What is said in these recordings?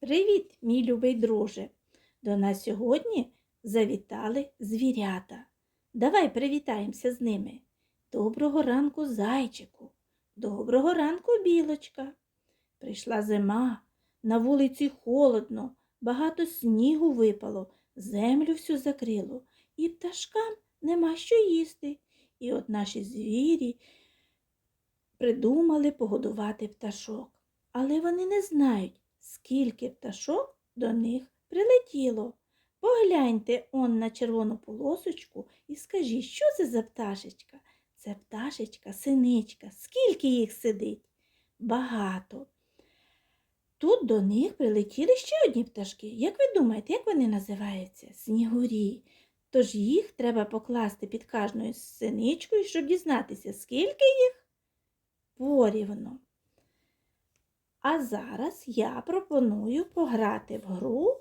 Привіт, мій любий друже! До нас сьогодні завітали звірята. Давай привітаємося з ними. Доброго ранку, зайчику. Доброго ранку, білочка. Прийшла зима, на вулиці холодно, багато снігу випало, землю всю закрило, і пташкам нема що їсти. І от наші звірі придумали погодувати пташок. Але вони не знають, скільки пташок до них прилетіло. Погляньте он на червону полосочку і скажіть, що це за пташечка? Це пташечка, синичка. Скільки їх сидить? Багато. Тут до них прилетіли ще одні пташки. Як ви думаєте, як вони називаються? Снігурі. Тож їх треба покласти під кожною синичкою, щоб дізнатися, скільки їх порівно. А зараз я пропоную пограти в гру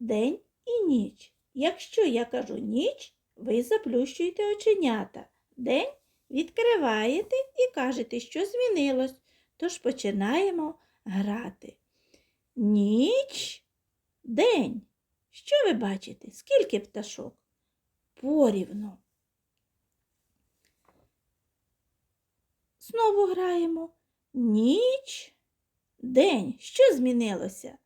день і ніч. Якщо я кажу ніч, ви заплющуєте оченята. День відкриваєте і кажете, що змінилось. Тож починаємо грати. Ніч, день. Що ви бачите? Скільки пташок? Порівно. Знову граємо. Ніч, день. Що змінилося?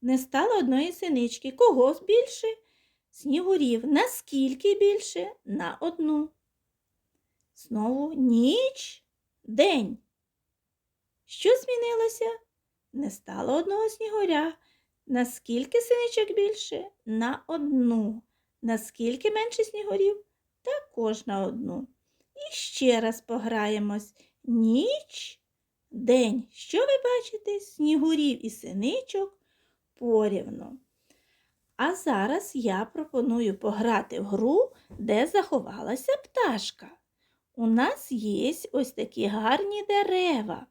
Не стало одної синички. Кого більше? Снігурів. Наскільки більше? На одну. Знову ніч, день. Що змінилося? Не стало одного снігуря. Наскільки синичок більше? На одну. Наскільки менше снігурів? Також на одну. І ще раз пограємось. Ніч, день. Що ви бачите? Снігурів і синичок порівну. А зараз я пропоную пограти в гру, де заховалася пташка. У нас є ось такі гарні дерева.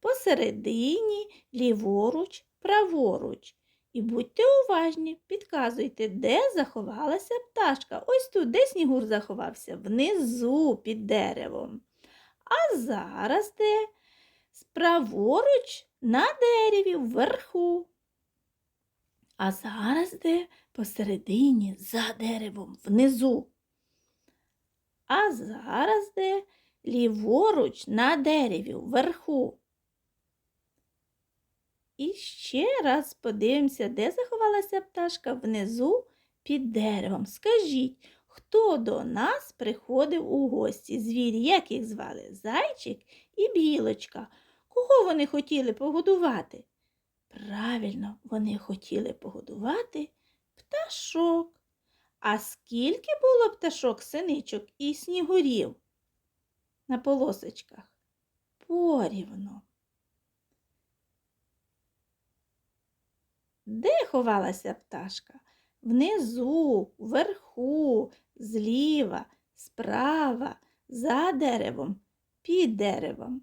Посередині, ліворуч, праворуч. І будьте уважні, підказуйте, де заховалася пташка. Ось тут, де снігур заховався, внизу під деревом. А зараз де? Праворуч на дереві вверху. А зараз де посередині за деревом внизу. А зараз де ліворуч на дереві вверху. І ще раз подивимося, де заховалася пташка внизу під деревом. Скажіть, хто до нас приходив у гості? Звірі, як їх звали? Зайчик і білочка. Кого вони хотіли погодувати? Правильно, вони хотіли погодувати пташок. А скільки було пташок, синичок і снігурів на полосочках? Порівно. Де ховалася пташка? Внизу, вверху, зліва, справа, за деревом, під деревом.